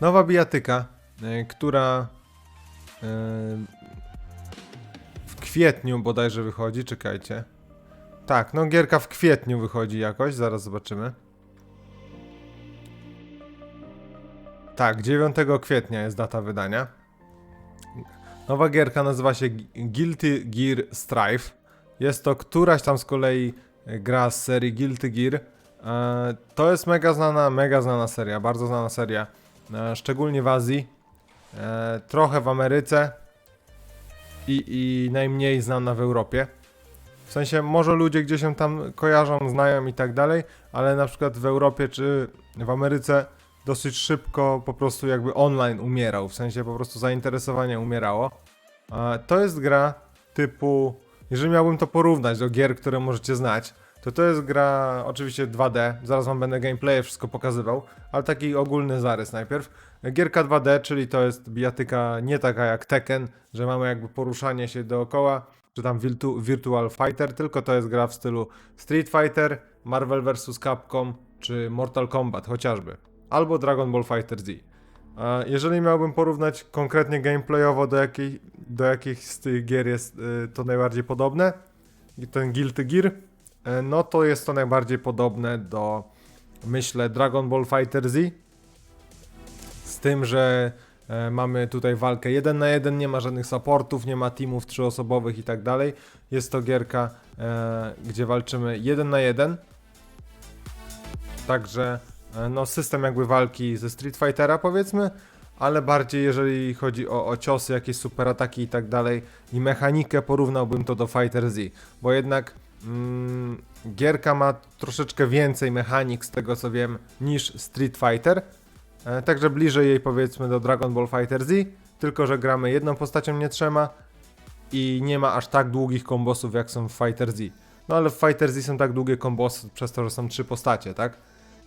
Nowa bijatyka, e, która e, w kwietniu bodajże wychodzi, czekajcie. Tak, no gierka w kwietniu wychodzi jakoś, zaraz zobaczymy. Tak, 9 kwietnia jest data wydania. Nowa gierka nazywa się Guilty Gear Strife. Jest to któraś tam z kolei e, gra z serii Guilty Gear. E, To jest mega znana, mega znana seria, bardzo znana seria. E, Szczególnie w Azji, e, trochę w Ameryce i, i najmniej znana w Europie. W sensie, może ludzie gdzieś się tam kojarzą, znają i tak dalej, ale na przykład w Europie czy w Ameryce dosyć szybko po prostu jakby online umierał, w sensie po prostu zainteresowanie umierało. To jest gra typu, jeżeli miałbym to porównać do gier, które możecie znać, to to jest gra oczywiście 2D, zaraz wam będę gameplaye wszystko pokazywał, ale taki ogólny zarys najpierw. Gierka 2D, czyli to jest bijatyka nie taka jak Tekken, że mamy jakby poruszanie się dookoła, czy tam Virtu Virtual Fighter, tylko to jest gra w stylu Street Fighter, Marvel vs. Capcom, czy Mortal Kombat chociażby, albo Dragon Ball Fighter Z. Jeżeli miałbym porównać konkretnie gameplayowo do, jakiej, do jakich z tych gier jest y, to najbardziej podobne, ten Guilty Gear, no to jest to najbardziej podobne do, myślę, Dragon Ball Fighter Z. Z tym, że e, mamy tutaj walkę jeden na jeden, nie ma żadnych supportów, nie ma teamów trzyosobowych i tak dalej. Jest to gierka, e, gdzie walczymy jeden na jeden. Także e, no, system jakby walki ze Street Fightera powiedzmy, ale bardziej jeżeli chodzi o, o ciosy, jakieś super ataki i tak dalej i mechanikę porównałbym to do Fighter Z, bo jednak mm, gierka ma troszeczkę więcej mechanik z tego co wiem niż Street Fighter, e, także bliżej jej powiedzmy do Dragon Ball Fighter Z, tylko że gramy jedną postacią, nie trzema i nie ma aż tak długich kombosów jak są w Fighter Z. No ale w Fighter Z są tak długie kombosy przez to, że są trzy postacie, tak?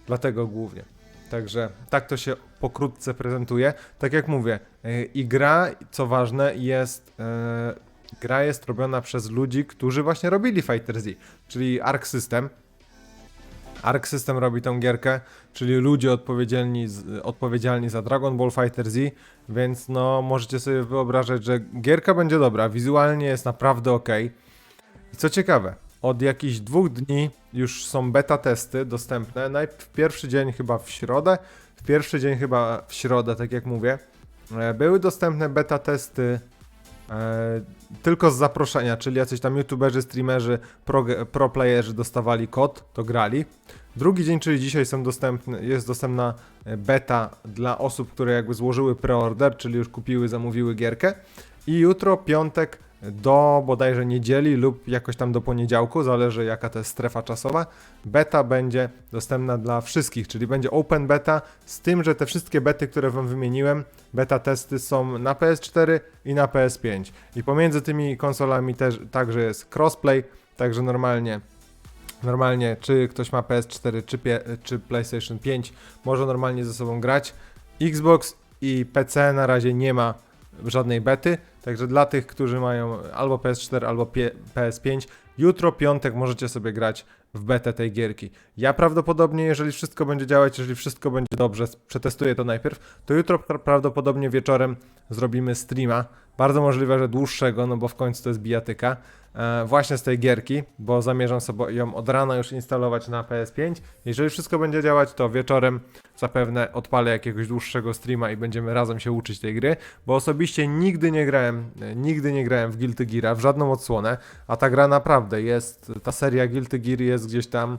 Dlatego głównie. Także tak to się pokrótce prezentuje. Tak jak mówię, yy, i gra, co ważne, jest. Gra jest robiona przez ludzi, którzy właśnie robili Fighter Z, czyli Arc System. Arc System robi tą gierkę, czyli ludzie odpowiedzialni, odpowiedzialni za Dragon Ball Fighter Z, więc no możecie sobie wyobrażać, że gierka będzie dobra, wizualnie jest naprawdę ok. I co ciekawe, od jakichś dwóch dni już są beta testy dostępne. Najpierw pierwszy dzień chyba w środę, w pierwszy dzień chyba w środę, tak jak mówię. E, Były dostępne beta testy e, tylko z zaproszenia, czyli jacyś tam youtuberzy, streamerzy, pro, pro playerzy dostawali kod, to grali. Drugi dzień, czyli dzisiaj są dostępny, jest dostępna e, beta dla osób, które jakby złożyły preorder, czyli już kupiły, zamówiły gierkę. I jutro, piątek, do bodajże niedzieli lub jakoś tam do poniedziałku, zależy jaka to jest strefa czasowa, beta będzie dostępna dla wszystkich, czyli będzie open beta, z tym, że te wszystkie bety, które wam wymieniłem, beta testy są na PS4 i na PS5. I pomiędzy tymi konsolami też także jest crossplay, także normalnie Normalnie, czy ktoś ma PS4 czy, czy PlayStation 5, może normalnie ze sobą grać. Xbox i PC na razie nie ma żadnej bety, także dla tych, którzy mają albo PS4, albo pie, PS5, jutro piątek możecie sobie grać w betę tej gierki. Ja prawdopodobnie, jeżeli wszystko będzie działać, jeżeli wszystko będzie dobrze, przetestuję to najpierw, to jutro pra- prawdopodobnie wieczorem zrobimy streama. Bardzo możliwe, że dłuższego, no bo w końcu to jest bijatyka. E, właśnie z tej gierki, bo zamierzam sobie ją od rana już instalować na PS5. Jeżeli wszystko będzie działać, to wieczorem zapewne odpalę jakiegoś dłuższego streama i będziemy razem się uczyć tej gry, bo osobiście nigdy nie grałem, e, nigdy nie grałem w Guilty Geara, w żadną odsłonę, a ta gra naprawdę jest, ta seria Guilty Gear jest gdzieś tam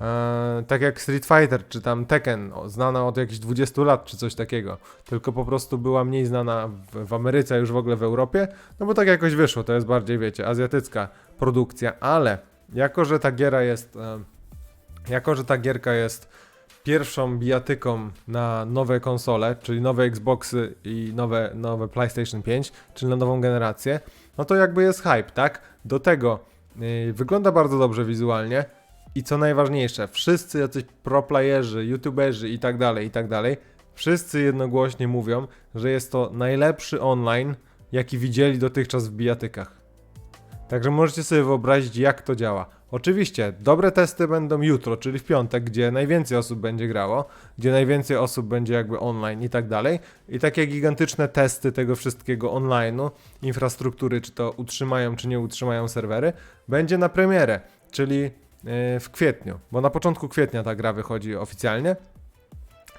e, tak jak Street Fighter, czy tam Tekken, o, znana od jakichś 20 lat, czy coś takiego, tylko po prostu była mniej znana w, w Ameryce, już w ogóle w Europie, no bo tak jakoś wyszło, to jest bardziej, wiecie, azjatycka produkcja, ale jako, że ta giera jest, e, jako, że ta gierka jest pierwszą bijatyką na nowe konsole, czyli nowe Xboxy i nowe, nowe PlayStation 5, czyli na nową generację, no to jakby jest hype, tak? Do tego yy, wygląda bardzo dobrze wizualnie i co najważniejsze, wszyscy jacyś proplayerzy, youtuberzy i tak dalej, i tak dalej, wszyscy jednogłośnie mówią, że jest to najlepszy online, jaki widzieli dotychczas w bijatykach. Także możecie sobie wyobrazić, jak to działa. Oczywiście, dobre testy będą jutro, czyli w piątek, gdzie najwięcej osób będzie grało, gdzie najwięcej osób będzie jakby online i tak dalej. I takie gigantyczne testy tego wszystkiego online'u, infrastruktury, czy to utrzymają, czy nie utrzymają serwery, będzie na premierę, czyli w kwietniu, bo na początku kwietnia ta gra wychodzi oficjalnie.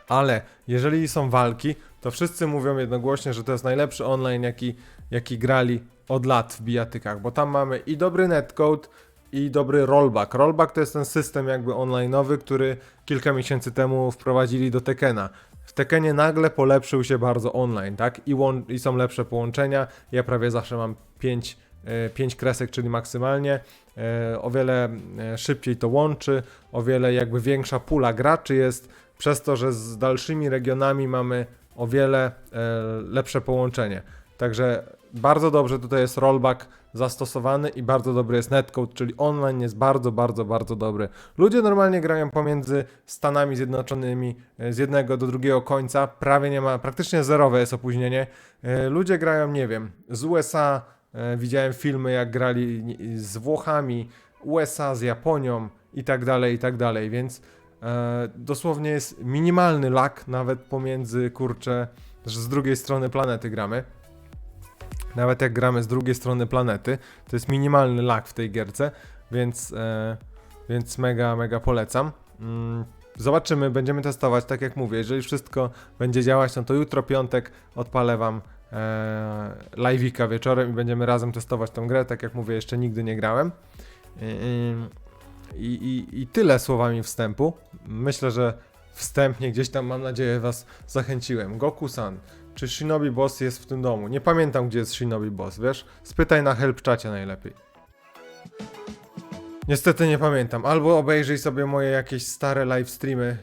Ale jeżeli są walki, to wszyscy mówią jednogłośnie, że to jest najlepszy online, jaki, jaki grali od lat w bijatykach, bo tam mamy i dobry netcode, i dobry rollback. Rollback to jest ten system jakby online'owy, który kilka miesięcy temu wprowadzili do Tekena. W Tekenie nagle polepszył się bardzo online, tak? I, i są lepsze połączenia. Ja prawie zawsze mam 5 5 kresek, czyli maksymalnie. E, O wiele e, szybciej to łączy, o wiele jakby większa pula graczy jest, przez to, że z dalszymi regionami mamy o wiele e, lepsze połączenie. Także bardzo dobrze tutaj jest rollback zastosowany i bardzo dobry jest netcode, czyli online jest bardzo, bardzo, bardzo dobry. Ludzie normalnie grają pomiędzy Stanami Zjednoczonymi e, z jednego do drugiego końca, prawie nie ma, praktycznie zerowe jest opóźnienie. E, Ludzie grają, nie wiem, z USA, e, widziałem filmy jak grali z Włochami, USA z Japonią i tak dalej, i tak dalej, więc e, dosłownie jest minimalny lag nawet pomiędzy, kurczę, że z drugiej strony planety gramy. Nawet jak gramy z drugiej strony planety, to jest minimalny lag w tej gierce, więc, e, więc mega, mega polecam. Mm, zobaczymy, będziemy testować, tak jak mówię, jeżeli wszystko będzie działać, no to jutro piątek odpalę wam e, live'ika wieczorem i będziemy razem testować tą grę, tak jak mówię, jeszcze nigdy nie grałem. I, i, i, I tyle słowami wstępu. Myślę, że wstępnie gdzieś tam, mam nadzieję, was zachęciłem. Goku-san, czy Shinobi Boss jest w tym domu? Nie pamiętam, gdzie jest Shinobi Boss, wiesz? Spytaj na help czacie najlepiej. Niestety nie pamiętam. Albo obejrzyj sobie moje jakieś stare live streamy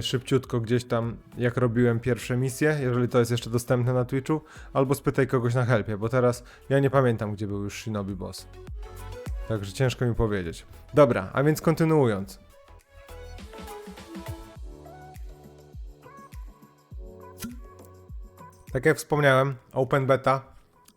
szybciutko gdzieś tam, jak robiłem pierwsze misje, jeżeli to jest jeszcze dostępne na Twitchu, albo spytaj kogoś na helpie, bo teraz ja nie pamiętam, gdzie był już Shinobi Boss. Także ciężko mi powiedzieć. Dobra, a więc kontynuując. Tak jak wspomniałem, Open Beta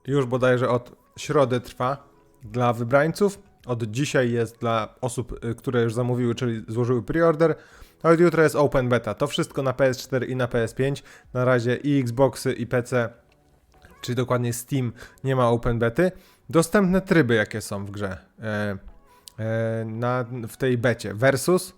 już bodajże od środy trwa dla wybrańców. Od dzisiaj jest dla osób, y, które już zamówiły, czyli złożyły preorder. A od jutra jest Open Beta. To wszystko na PS4 i na PS5. Na razie i Xboxy i PC, czyli dokładnie Steam, nie ma Open Bety. Dostępne tryby, jakie są w grze e, e, na, w tej becie. Versus,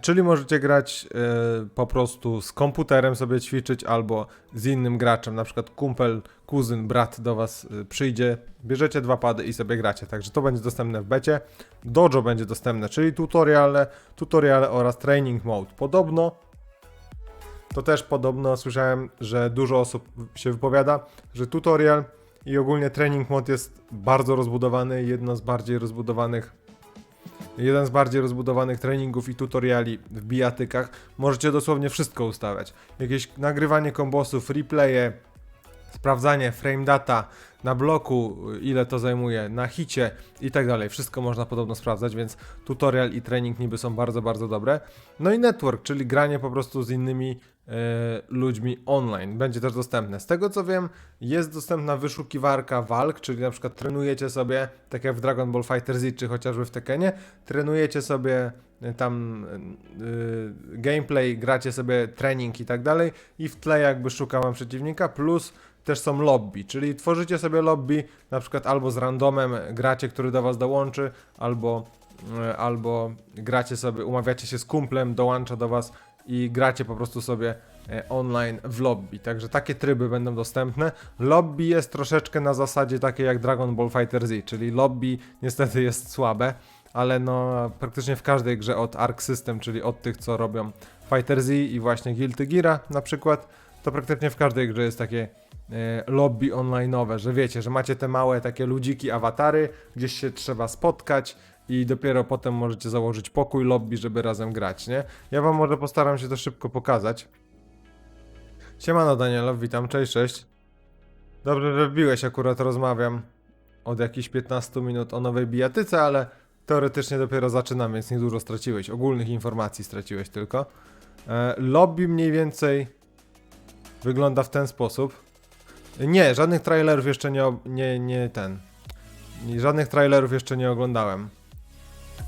Czyli możecie grać e, po prostu z komputerem sobie ćwiczyć albo z innym graczem, na przykład kumpel, kuzyn, brat do was e, przyjdzie, bierzecie dwa pady i sobie gracie. Także to będzie dostępne w becie. Dojo będzie dostępne, czyli tutoriale, tutoriale oraz training mode. Podobno to też podobno słyszałem, że dużo osób się wypowiada, że tutorial i ogólnie training mode jest bardzo rozbudowany, jedno z bardziej rozbudowanych jeden z bardziej rozbudowanych treningów i tutoriali w bijatykach. Możecie dosłownie wszystko ustawiać. Jakieś nagrywanie kombosów, replaye, sprawdzanie frame data na bloku, ile to zajmuje, na hicie i tak dalej. Wszystko można podobno sprawdzać, więc tutorial i trening niby są bardzo, bardzo dobre. No i network, czyli granie po prostu z innymi ludźmi online. Będzie też dostępne. Z tego co wiem, jest dostępna wyszukiwarka walk, czyli na przykład trenujecie sobie, tak jak w Dragon Ball Fighter Z czy chociażby w Tekkenie, trenujecie sobie e, tam e, gameplay, gracie sobie trening i tak dalej i w tle jakby szukałem przeciwnika, plus też są lobby, czyli tworzycie sobie lobby na przykład albo z randomem gracie, który do was dołączy, albo, e, albo gracie sobie, umawiacie się z kumplem, dołącza do was i gracie po prostu sobie e, online w lobby. Także takie tryby będą dostępne. Lobby jest troszeczkę na zasadzie takiej jak Dragon Ball Fighter Z, czyli lobby niestety jest słabe, ale no praktycznie w każdej grze od Arc System, czyli od tych co robią Fighter Z i właśnie Guilty Geara na przykład, to praktycznie w każdej grze jest takie e, lobby online'owe, że wiecie, że macie te małe takie ludziki, awatary, gdzieś się trzeba spotkać i dopiero potem możecie założyć pokój lobby, żeby razem grać, nie? Ja wam może postaram się to szybko pokazać. Siemano Danielo, witam, cześć, cześć. Dobrze, że wbiłeś, akurat rozmawiam od jakichś 15 minut o nowej bijatyce, ale teoretycznie dopiero zaczynam, więc niedużo straciłeś. Ogólnych informacji straciłeś tylko. E, lobby mniej więcej wygląda w ten sposób. Nie, żadnych trailerów jeszcze nie, nie, nie ten. Żadnych trailerów jeszcze nie oglądałem.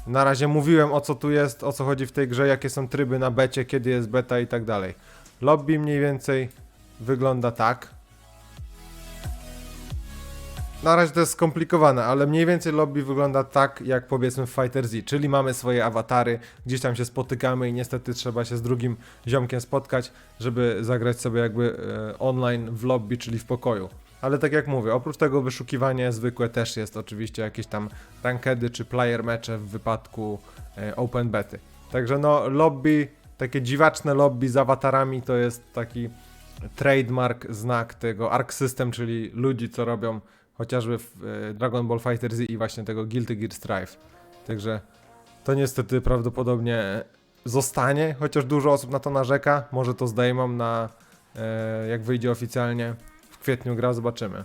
Na razie mówiłem o co tu jest, o co chodzi w tej grze, jakie są tryby na becie, kiedy jest beta i tak dalej. Lobby mniej więcej wygląda tak. Na razie to jest skomplikowane, ale mniej więcej lobby wygląda tak, jak powiedzmy w Fighter Z, czyli mamy swoje awatary, gdzieś tam się spotykamy i niestety trzeba się z drugim ziomkiem spotkać, żeby zagrać sobie jakby e, online w lobby, czyli w pokoju. Ale tak jak mówię, oprócz tego wyszukiwanie zwykłe też jest oczywiście jakieś tam rankedy czy player mecze w wypadku e, open bety. Także no lobby, takie dziwaczne lobby z awatarami to jest taki trademark, znak tego Arc System, czyli ludzi, co robią chociażby w e, Dragon Ball Fighter Z i właśnie tego Guilty Gear Strive. Także to niestety prawdopodobnie zostanie, chociaż dużo osób na to narzeka. Może to zdejmą na, e, jak wyjdzie oficjalnie kwietniu gra, zobaczymy.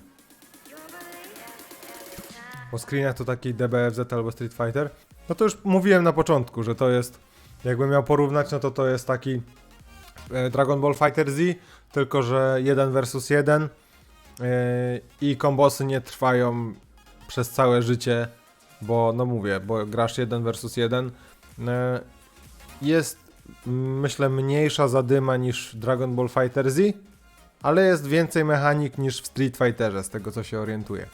Po screenach to taki DBFZ albo Street Fighter. No to już mówiłem na początku, że to jest, jakbym miał porównać, no to to jest taki e, Dragon Ball Fighter Z, tylko że 1 versus 1 Yy, i kombosy nie trwają przez całe życie, bo no mówię, bo grasz 1 versus 1. Yy, Jest myślę mniejsza zadyma niż Dragon Ball Fighter Z, ale jest więcej mechanik niż w Street Fighterze, z tego co się orientuję.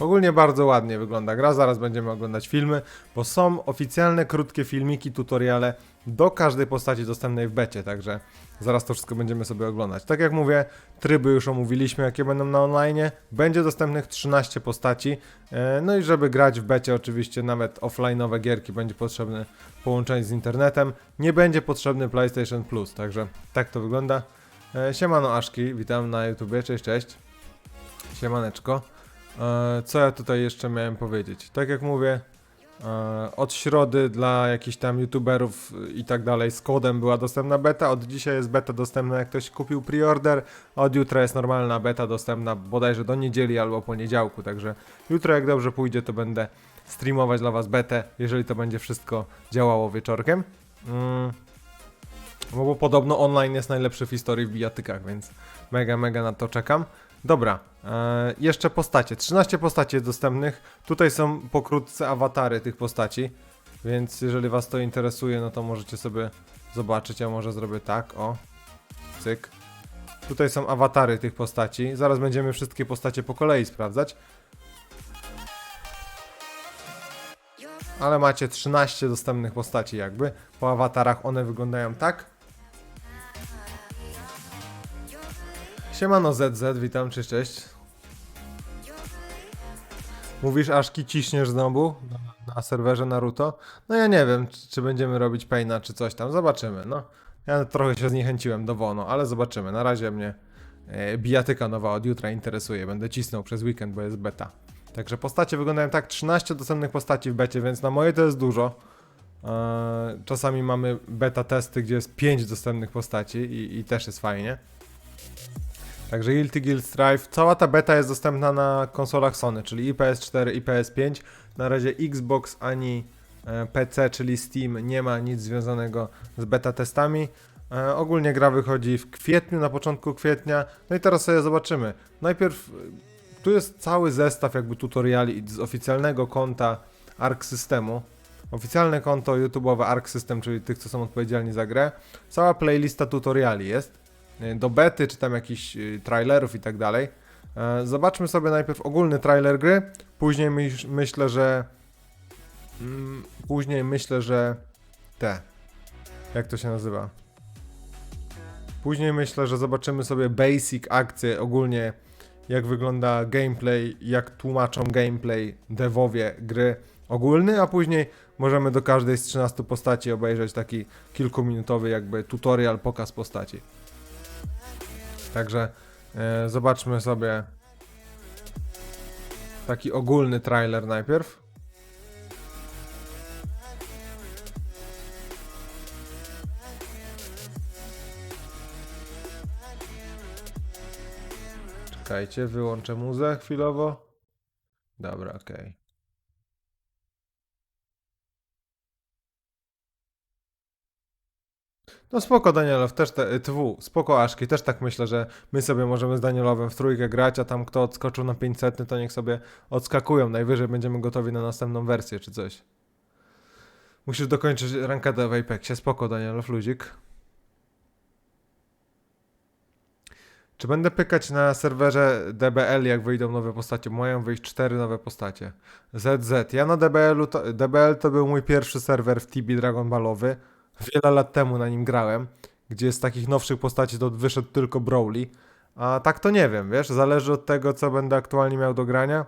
Ogólnie bardzo ładnie wygląda gra, zaraz będziemy oglądać filmy, bo są oficjalne krótkie filmiki, tutoriale do każdej postaci dostępnej w becie, także zaraz to wszystko będziemy sobie oglądać. Tak jak mówię, tryby już omówiliśmy, jakie będą na online. Będzie dostępnych 13 postaci. E, No i żeby grać w becie, oczywiście nawet offline'owe gierki będzie potrzebne połączenie z internetem. Nie będzie potrzebny PlayStation Plus, także tak to wygląda. E, Siemano Aszki, witam na YouTubie, cześć, cześć. Siemaneczko. E, Co ja tutaj jeszcze miałem powiedzieć? Tak jak mówię, e, od środy dla jakichś tam youtuberów i tak dalej z kodem była dostępna beta, od dzisiaj jest beta dostępna jak ktoś kupił preorder, od jutra jest normalna beta dostępna bodajże do niedzieli albo poniedziałku, także jutro jak dobrze pójdzie to będę streamować dla was betę, jeżeli to będzie wszystko działało wieczorkiem. Mm. No bo podobno online jest najlepszy w historii w bijatykach, więc mega, mega na to czekam. Dobra, e, jeszcze postacie. 13 postaci jest dostępnych. Tutaj są pokrótce awatary tych postaci, więc jeżeli was to interesuje, no to możecie sobie zobaczyć. Ja może zrobię tak, o. Cyk. Tutaj są awatary tych postaci. Zaraz będziemy wszystkie postacie po kolei sprawdzać. Ale macie 13 dostępnych postaci jakby. Po awatarach one wyglądają tak. Siemano ZZ, witam, cześć, cześć. Mówisz, Aszki, ciśniesz znowu na, na serwerze Naruto? No ja nie wiem, czy, czy będziemy robić Paina, czy coś tam, zobaczymy, no. Ja trochę się zniechęciłem do Wono, ale zobaczymy. Na razie mnie e, bijatyka nowa od jutra interesuje, będę cisnął przez weekend, bo jest beta. Także postacie wyglądają tak, 13 dostępnych postaci w becie, więc na moje to jest dużo. E, czasami mamy beta testy, gdzie jest 5 dostępnych postaci i, i też jest fajnie. Także Guilty Gear Strive, cała ta beta jest dostępna na konsolach Sony, czyli i PS4 i PS5. Na razie Xbox ani e, PC, czyli Steam nie ma nic związanego z beta testami. E, ogólnie gra wychodzi w kwietniu, na początku kwietnia. No i teraz sobie zobaczymy. Najpierw e, tu jest cały zestaw jakby tutoriali z oficjalnego konta Arc Systemu. Oficjalne konto YouTube'owe Arc System, czyli tych, co są odpowiedzialni za grę. Cała playlista tutoriali jest do bety, czy tam jakichś y, trailerów i tak dalej. E, Zobaczmy sobie najpierw ogólny trailer gry, później myśl, myślę, że mm, później myślę, że te jak to się nazywa? Później myślę, że zobaczymy sobie basic akcje ogólnie jak wygląda gameplay, jak tłumaczą gameplay devowie gry ogólny, a później możemy do każdej z 13 postaci obejrzeć taki kilkuminutowy jakby tutorial, pokaz postaci. Także e, zobaczmy sobie taki ogólny trailer najpierw. Czekajcie, wyłączę muzę chwilowo. Dobra, okej. No spoko Danielow, też te, twu, spoko Aszki, też tak myślę, że my sobie możemy z Danielowem w trójkę grać, a tam kto odskoczył na 500, to niech sobie odskakują, najwyżej będziemy gotowi na następną wersję czy coś. Musisz dokończyć rankadę w Apexie. Spoko, Daniel, luzik. Czy będę pykać na serwerze DBL, jak wyjdą nowe postacie? Mają wyjść cztery nowe postacie. ZZ. Ja na DBL-u to, DBL to był mój pierwszy serwer w Tibi Dragon Ballowy. Wiele lat temu na nim grałem, gdzie z takich nowszych postaci to wyszedł tylko Broly. A tak to nie wiem, wiesz, zależy od tego, co będę aktualnie miał do grania.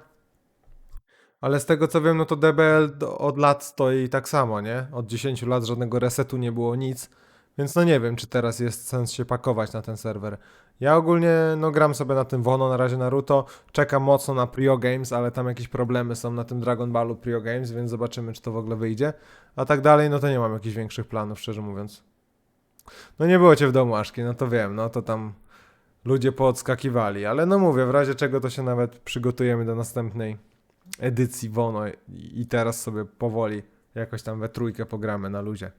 Ale z tego co wiem, no to DBL od lat stoi tak samo, nie? Od 10 lat żadnego resetu nie było nic. Więc no nie wiem, czy teraz jest sens się pakować na ten serwer. Ja ogólnie no gram sobie na tym Wono, na razie Naruto. Czekam mocno na Prio Games, ale tam jakieś problemy są na tym Dragon Ballu Prio Games, więc zobaczymy, czy to w ogóle wyjdzie. A tak dalej, no to nie mam jakichś większych planów, szczerze mówiąc. No nie było cię w domu, Aszki, no to wiem, no to tam ludzie poodskakiwali, ale no mówię, w razie czego to się nawet przygotujemy do następnej edycji Wono i, teraz sobie powoli jakoś tam we trójkę pogramy na luzie.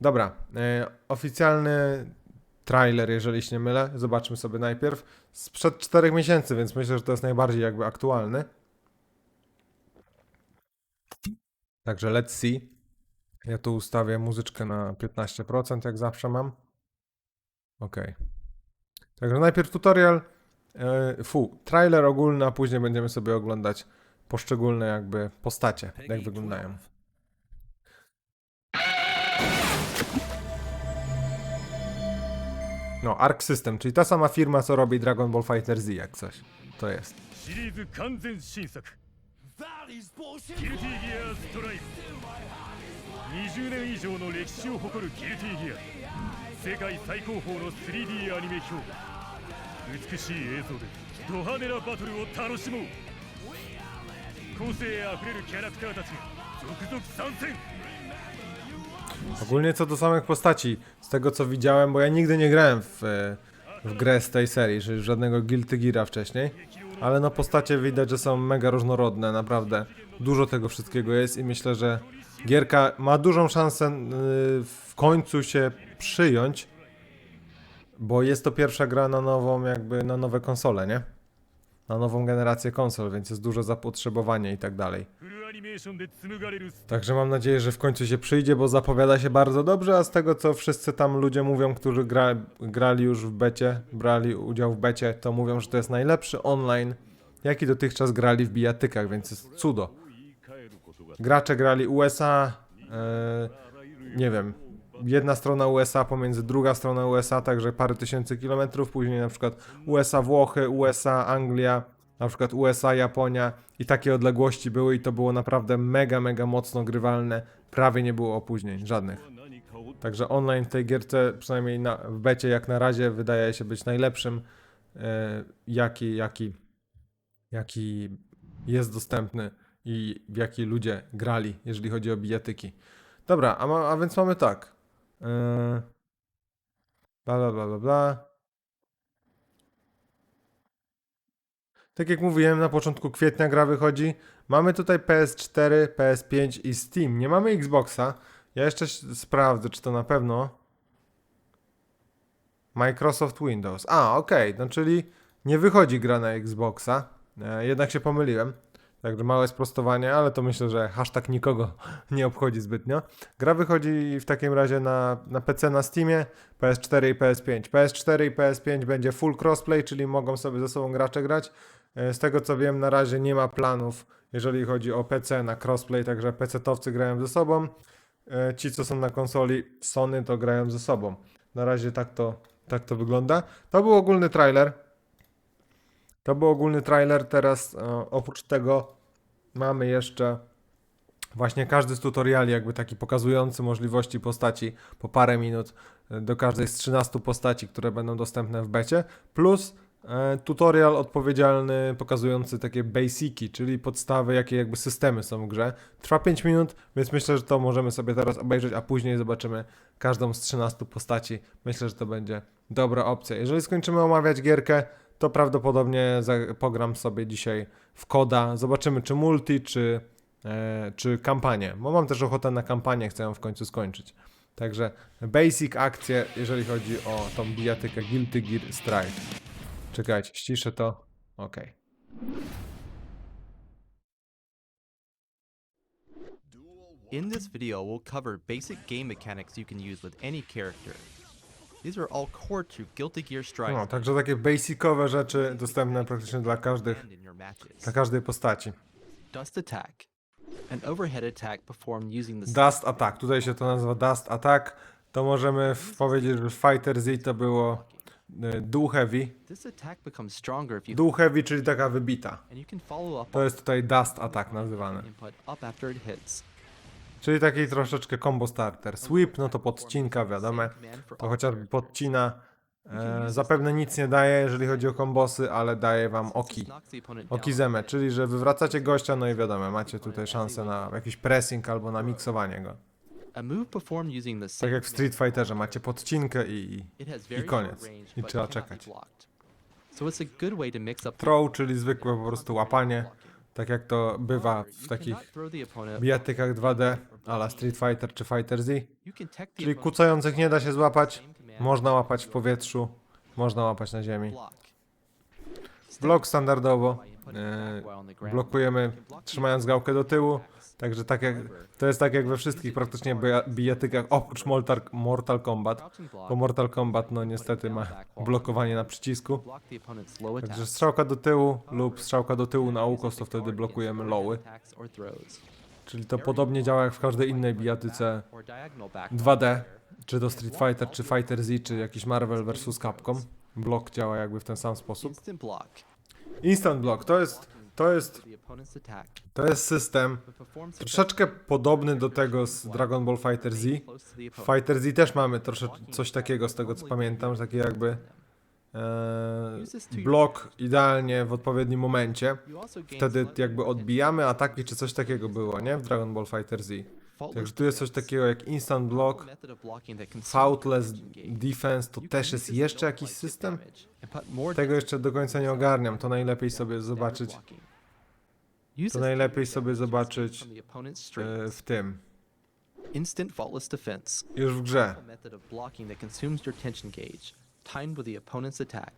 Dobra, e, oficjalny trailer, jeżeli się nie mylę, zobaczmy sobie najpierw. Sprzed 4 miesięcy, więc myślę, że to jest najbardziej jakby aktualny. Także let's see. Ja tu ustawię muzyczkę na 15%, jak zawsze mam. Ok. Także najpierw tutorial, e, fu, trailer ogólny, a później będziemy sobie oglądać poszczególne jakby postacie, jak wyglądają. No, Arc System, czyli ta sama firma, co robi Dragon Ball Fighter Z, jak coś. To jest. Ogólnie co do samych postaci, z tego co widziałem, bo ja nigdy nie grałem w, e, w grę z tej serii, czyli żadnego Guilty Geara wcześniej, ale no postacie widać, że są mega różnorodne, naprawdę. Dużo tego wszystkiego jest i myślę, że gierka ma dużą szansę y, w końcu się przyjąć, bo jest to pierwsza gra na nową, jakby na nowe konsole, nie? Na nową generację konsol, więc jest duże zapotrzebowanie i tak dalej. Także mam nadzieję, że w końcu się przyjdzie, bo zapowiada się bardzo dobrze, a z tego co wszyscy tam ludzie mówią, którzy gra, grali już w becie, brali udział w becie, to mówią, że to jest najlepszy online, jaki dotychczas grali w bijatykach, więc jest cudo. Gracze grali USA, e, nie wiem, jedna strona USA pomiędzy druga strona USA, także parę tysięcy kilometrów, później na przykład USA Włochy, USA Anglia, na przykład USA, Japonia i takie odległości były i to było naprawdę mega, mega mocno grywalne. Prawie nie było opóźnień, żadnych. Także online w tej gierce, przynajmniej na, w becie jak na razie, wydaje się być najlepszym, yy, jaki, jaki, jaki jest dostępny i w jaki ludzie grali, jeżeli chodzi o bijatyki. Dobra, a, ma, a więc mamy tak. Yy, bla, bla, bla, bla, bla. Tak jak mówiłem, na początku kwietnia gra wychodzi. Mamy tutaj PS4, PS5 i Steam. Nie mamy Xboxa. Ja jeszcze sprawdzę, czy to na pewno. Microsoft Windows. A, okej, no czyli nie wychodzi gra na Xboxa. E, jednak się pomyliłem. Także małe sprostowanie, ale to myślę, że hashtag nikogo nie obchodzi zbytnio. Gra wychodzi w takim razie na, na PC na Steamie, PS4 i PS5. PS4 i PS5 będzie full crossplay, czyli mogą sobie ze sobą gracze grać. E, Z tego co wiem, na razie nie ma planów, jeżeli chodzi o PC na crossplay, także PC-towcy grają ze sobą. E, Ci, co są na konsoli Sony, to grają ze sobą. Na razie tak to, tak to wygląda. To był ogólny trailer. To był ogólny trailer. Teraz e, oprócz tego mamy jeszcze właśnie każdy z tutoriali, jakby taki pokazujący możliwości postaci po parę minut do każdej z 13 postaci, które będą dostępne w becie, plus tutorial odpowiedzialny pokazujący takie basiki, czyli podstawy, jakie jakby systemy są w grze. Trwa 5 minut, więc myślę, że to możemy sobie teraz obejrzeć, a później zobaczymy każdą z 13 postaci. Myślę, że to będzie dobra opcja. Jeżeli skończymy omawiać gierkę, to prawdopodobnie pogram sobie dzisiaj w koda. Zobaczymy, czy multi, czy, e, czy kampanię. Bo mam też ochotę na kampanię, chcę ją w końcu skończyć. Także basic akcje, jeżeli chodzi o tą bijatykę Guilty Gear Strive. Czekajcie, ściszę to. Okej. In this video, we'll cover basic game mechanics you can use with any character. These are all core to Guilty Gear Strive No, także takie basicowe rzeczy dostępne praktycznie dla każdych, dla każdej postaci. Dust Attack. An overhead attack performed using the Dust Attack, tutaj się to nazywa Dust Attack. To możemy powiedzieć, że w Fighter Z to było y, Dual Heavy. Dual Heavy, czyli taka wybita. To jest tutaj Dust Attack hits. Czyli taki troszeczkę combo starter. Sweep, no to podcinka, wiadomo. To chociażby podcina. E, zapewne nic nie daje, jeżeli chodzi o kombosy, ale daje wam oki. Okizemę, czyli że wywracacie gościa, no i wiadomo, macie tutaj szansę na jakiś pressing albo na miksowanie go. Tak jak w Street Fighterze, macie podcinkę i, i koniec. I trzeba czekać. throw, czyli zwykłe po prostu łapanie, tak jak to bywa w takich bijatykach 2D, ala Street Fighter czy Fighter Z. Czyli kucających nie da się złapać, można łapać w powietrzu, można łapać na ziemi. Blok standardowo e, blokujemy trzymając gałkę do tyłu. Także tak jak, to jest tak jak we wszystkich praktycznie bija- bijatykach oprócz Mortal, Kombat, bo Mortal Kombat no niestety ma blokowanie na przycisku. Także strzałka do tyłu lub strzałka do tyłu na ukos, to wtedy blokujemy throws. Czyli to podobnie działa jak w każdej innej bijatyce Or diagonal back. 2D, czy to Street Fighter, czy Fighter Z, czy jakiś Marvel vs. Capcom. Blok działa jakby w ten sam sposób. Instant Block to jest, to jest, to jest system troszeczkę podobny do tego z Dragon Ball Fighter Z. W. Fighter Z też mamy trosze, coś takiego z tego co pamiętam, że takie jakby e, blok idealnie w odpowiednim momencie. Wtedy jakby odbijamy ataki, czy coś takiego było, nie? W Dragon Ball Fighter Z. Także tu jest coś takiego jak Instant Block, Faultless. Defense, to też jest jeszcze jakiś system? Tego jeszcze do końca nie ogarniam, to najlepiej sobie zobaczyć to najlepiej sobie zobaczyć, e, w tym, Instant faultless defense. już w grze. Method of blocking that consumes your tension gauge, timed with the opponent's attack.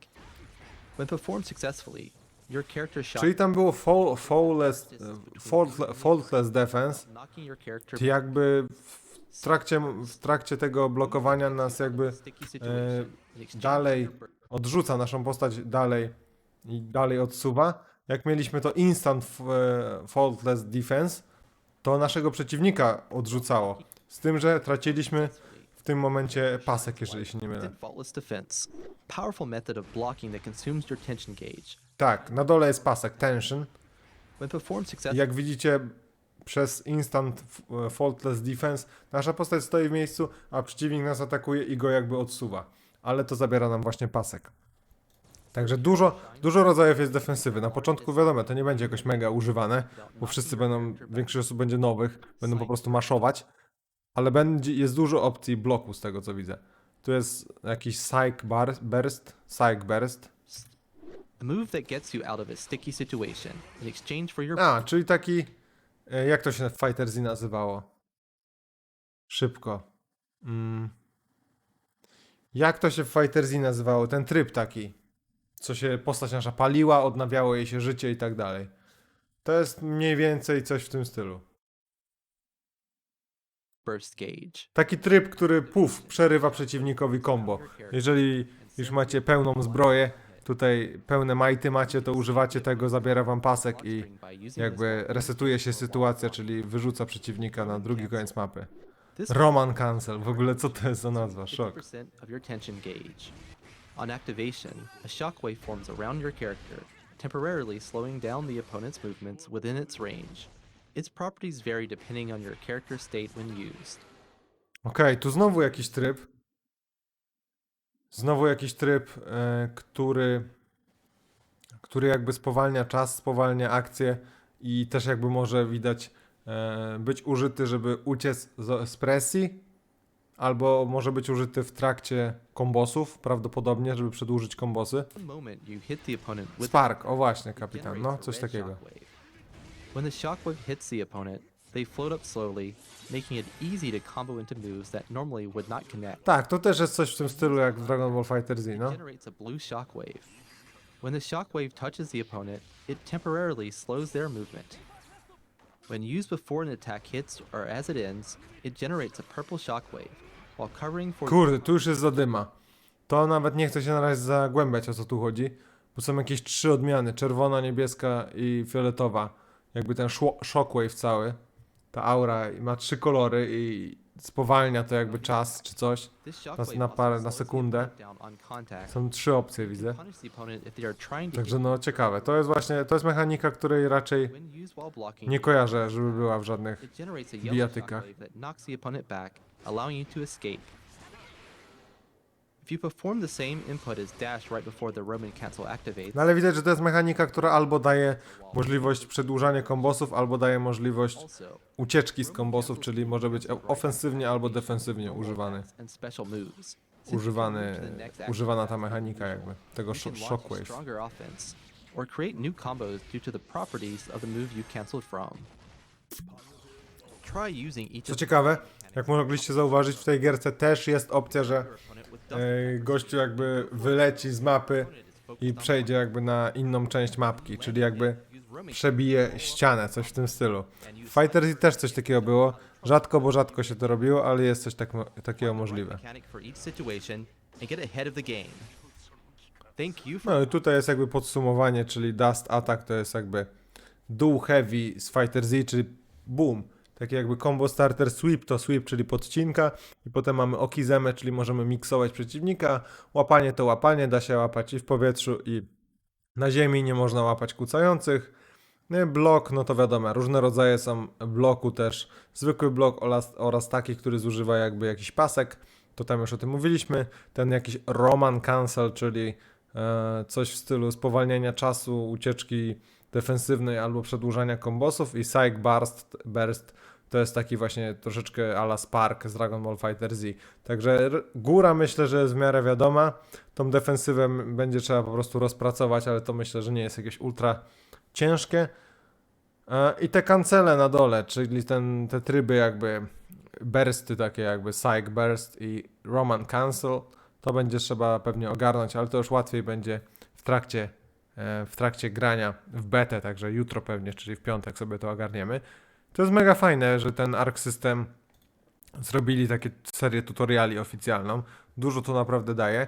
When performed successfully, your character shot Czyli tam było fall, fallless, e, faultle- faultless defense, to jakby w trakcie, w trakcie tego blokowania nas jakby exchange dalej odrzuca naszą postać dalej i dalej odsuwa. Jak mieliśmy to instant e, faultless defense, to naszego przeciwnika odrzucało. Z tym, że traciliśmy w tym momencie pasek, jeżeli się nie mylę. Tak, na dole jest pasek tension. Jak widzicie, przez instant e, faultless defense nasza postać stoi w miejscu, a przeciwnik nas atakuje i go jakby odsuwa. Ale to zabiera nam właśnie pasek. Także dużo, dużo rodzajów jest defensywy. Na początku wiadomo, to nie będzie jakoś mega używane, bo wszyscy będą, większość osób będzie nowych, będą po prostu maszować, ale będzie, jest dużo opcji bloku z tego co widzę. Tu jest jakiś psych bar, burst, psych burst. A, czyli taki, e, jak to się w Fighter Z nazywało? Szybko. Mm. Jak to się w Fighter Z nazywało? Ten tryb taki, co się postać nasza paliła, odnawiało jej się życie i tak dalej. To jest mniej więcej coś w tym stylu. burst gauge. Taki tryb, który puf, przerywa przeciwnikowi combo. Jeżeli już macie pełną zbroję, tutaj pełne majty macie, to używacie tego, zabiera wam pasek i jakby resetuje się sytuacja, czyli wyrzuca przeciwnika na drugi koniec mapy. Roman Cancel, w ogóle co to jest za nazwa? Szok. On activation, a shockwave forms around your character, temporarily slowing down the opponent's movements within its range. Its properties vary depending on your character's state when used. Okej, tu znowu jakiś tryb. Znowu jakiś tryb, e, który, który jakby spowalnia czas, spowalnia akcję i też jakby może widać e, być użyty, żeby uciec z, z presji, albo może być użyty w trakcie kombosów, prawdopodobnie, żeby przedłużyć kombosy. Spark, o właśnie, it kapitan, no coś takiego. When the shockwave hits the opponent, they float up slowly, making it easy to combo into moves that normally would not connect. Tak, to też jest coś w tym stylu jak w Dragon Ball Fighter Z, no. generates a blue shockwave. When the shockwave touches the opponent, it temporarily slows their movement. When used before an attack hits or as it ends, it generates a purple shockwave, while covering for Kurde, tu już jest zadyma. To nawet nie chcę się na razie zagłębiać o co tu chodzi, bo są jakieś trzy odmiany, czerwona, niebieska i fioletowa. Jakby ten shockwave cały, ta aura ma trzy kolory i spowalnia to jakby czas czy coś. na shockwave parę- na sekundę. Są trzy opcje widzę. Także no ciekawe. To jest właśnie, to jest mechanika, której raczej nie kojarzę, żeby była w żadnych bijatykach. shockwave that knocks the opponent back, allowing you to escape. If you perform the same input as dash right before the Roman cancel activates, No ale widać, że to jest mechanika, która albo daje możliwość przedłużania kombosów, albo daje możliwość ucieczki z kombosów, czyli może być ofensywnie albo defensywnie używany, używany, używana ta mechanika jakby, tego shockwave. stronger offense, or create new combos due to the properties of the move you canceled from. Try using each Co ciekawe, jak mogliście zauważyć, w tej gierce też jest opcja, że e, gościu jakby wyleci z mapy i przejdzie jakby na inną część mapki, czyli jakby przebije ścianę, coś w tym stylu. W Fighter też coś takiego było. Rzadko, bo rzadko się to robiło, ale jest coś tak, takiego możliwe. No i tutaj jest jakby podsumowanie, czyli Dust Attack to jest jakby dół heavy z Fighter Z, czyli boom. Takie jakby combo starter sweep to sweep, czyli podcinka i potem mamy okizemę, czyli możemy miksować przeciwnika. Łapanie to łapanie, da się łapać i w powietrzu i na ziemi, nie można łapać kucających. No Blok, no to wiadomo, różne rodzaje są bloku też. Zwykły blok oraz, oraz taki, który zużywa jakby jakiś pasek, to tam już o tym mówiliśmy. Ten jakiś Roman Cancel, czyli e, coś w stylu spowalniania czasu, ucieczki defensywnej albo przedłużania kombosów i Psych Burst, Burst to jest taki właśnie troszeczkę ala Spark z Dragon Ball Fighter Z. Także góra myślę, że jest w miarę wiadoma. Tą defensywę będzie trzeba po prostu rozpracować, ale to myślę, że nie jest jakieś ultra ciężkie. E, I te kancele na dole, czyli ten, te tryby jakby bursty takie jakby Psych Burst i Roman Cancel, to będzie trzeba pewnie ogarnąć, ale to już łatwiej będzie w trakcie, w trakcie grania w betę, także jutro pewnie, czyli w piątek sobie to ogarniemy. To jest mega fajne, że ten Arc System zrobili takie serię tutoriali oficjalną. Dużo to naprawdę daje.